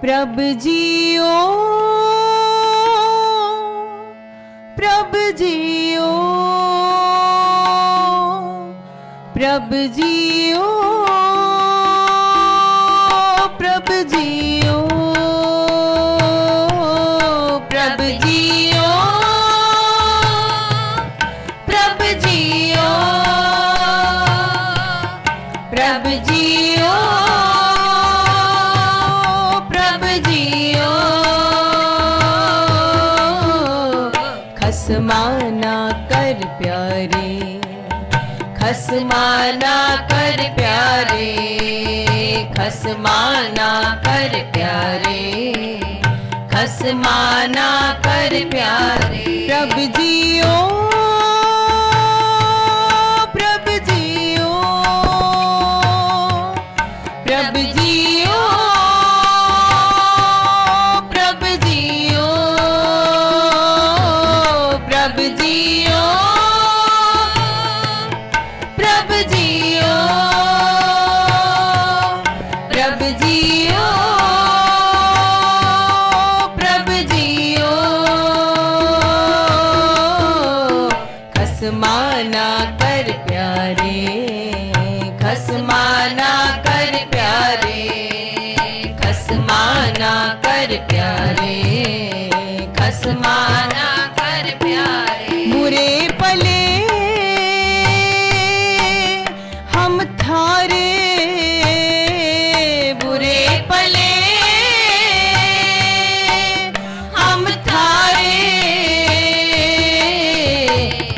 प्रभ जियो प्रभ जियो प्रभ जियो प्रभ जियो प्रभ जियो प्यारे खसमाना कर प्यारे खसमाना कर प्यारे खसमाना कर प्यारे। प्रभ जी ओ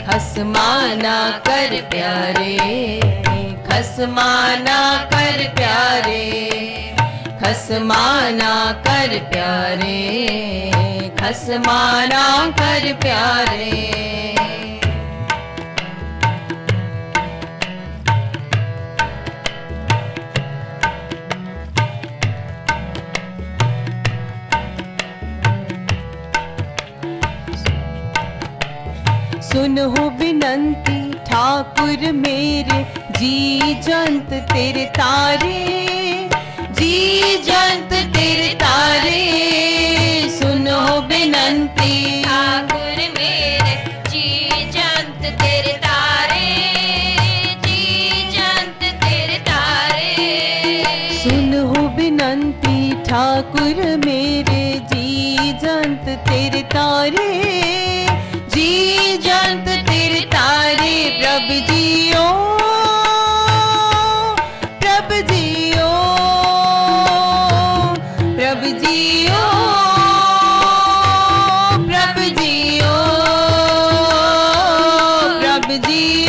खसमाना कर प्यारे। खसमाना कर प्यारे। खसमाना कर प्यारे। खसमाना कर प्यारे। सुनो बिनंती ठाकुर मेरे जी जंत तेरे तारे। जी जंत तेरे, जी जंत तेरे तारे, प्रभ जियो प्रभ जियो प्रभ जियो प्रभ जियो प्रभ जियो।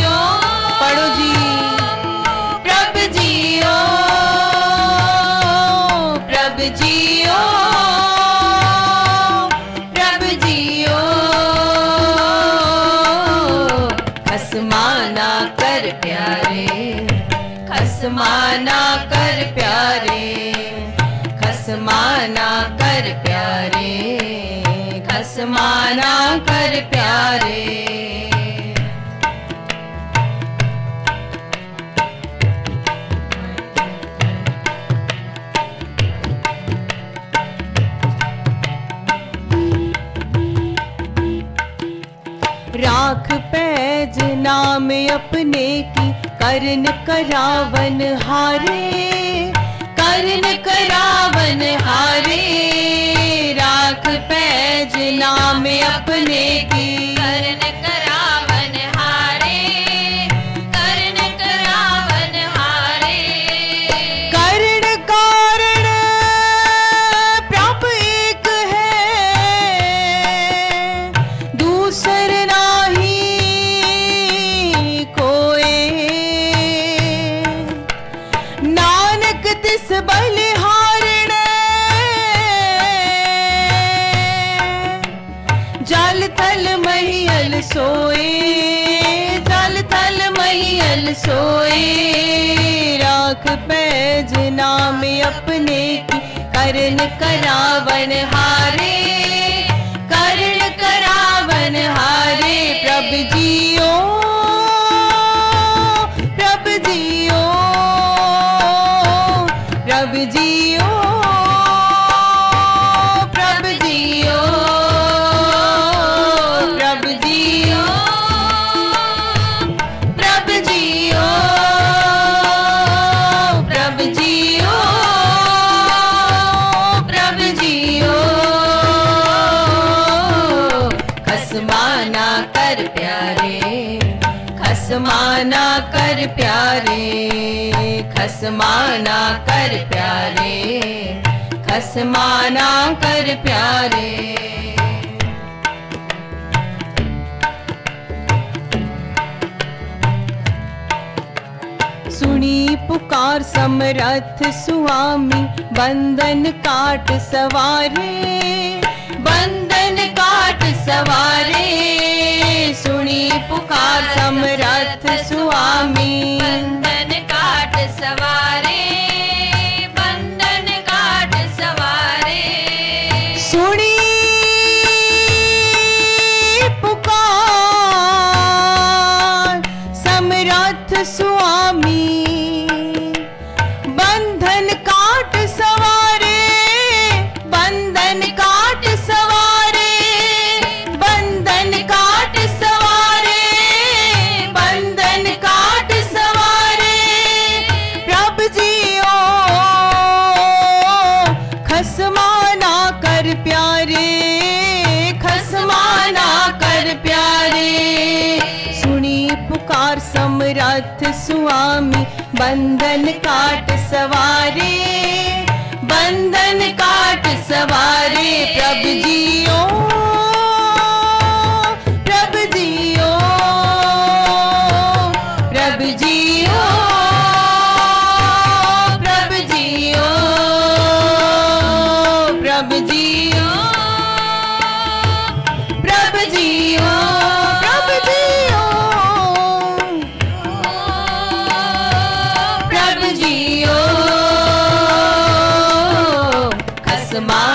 खसमाना कर प्यारे खसमाना कर प्यारे खसमाना कर प्यारे। राख पैज नाम अपने की करन करावन हारे कर्ण करावन हारे राख पैज नाम अपने की। राख पैज नाम अपने की। करण करावन हारे करण करावन हारे प्रभ कर प्यारे, खसमाना कर प्यारे, खसमाना कर प्यारे, खसमाना कर प्यारे। सुनी पुकार समरथ सुआमी, बंधन काट सवारे, बंधन काट सवारे। ओंकार समरथ स्वामी समरथ स्वामी बंधन काट सवारे बंधन काट सवारे प्रभ जियो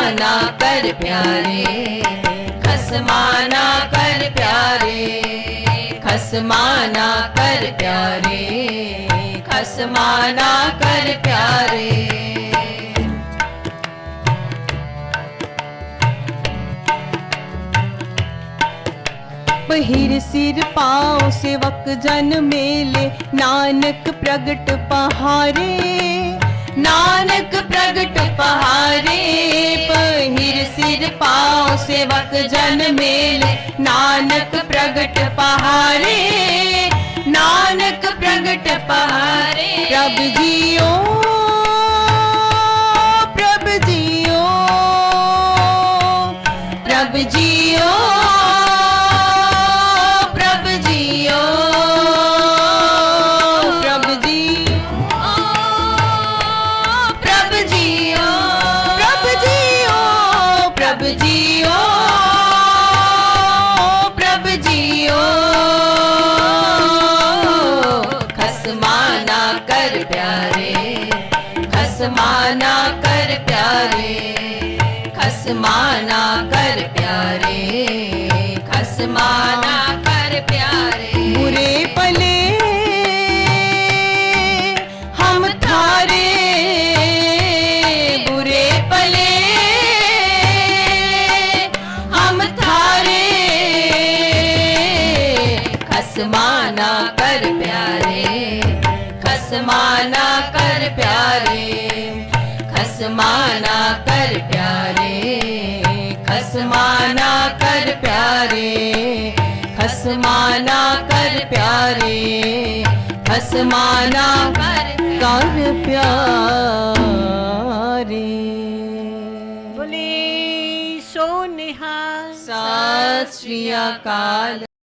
खसमाना कर प्यारे खसमाना कर प्यारे खसमाना कर प्यारे खसमाना कर प्यारे पहिर सिर पाओ सेवक जन मेले नानक प्रगट पहारे ਨਾਨਕ ਪ੍ਰਗਟ ਪਹਾਰੇ ਪਹਿਰ ਸਿਰ ਪਾਉ ਸੇਵਕ ਜਨ ਮੇਲ। ਨਾਨਕ ਪ੍ਰਗਟ ਪਹਾਰੇ ਨਾਨਕ ਪ੍ਰਗਟ ਪਹਾਰੇ ਰੱਬ ਜੀਓ कर प्यारे खसमाना कर प्यारे खसमाना कर प्यारे खसमाना कर प्यारे बुरे पले हम थारे बुरे पले हम थारे खसमाना कर प्यारे खसमाना कर प्यारे खसमाना कर प्यारे खसमाना कर प्यारे खसमाना कर प्यारे खसमाना कर कर प्यारे। बोले सो निहाल सत श्री अकाल।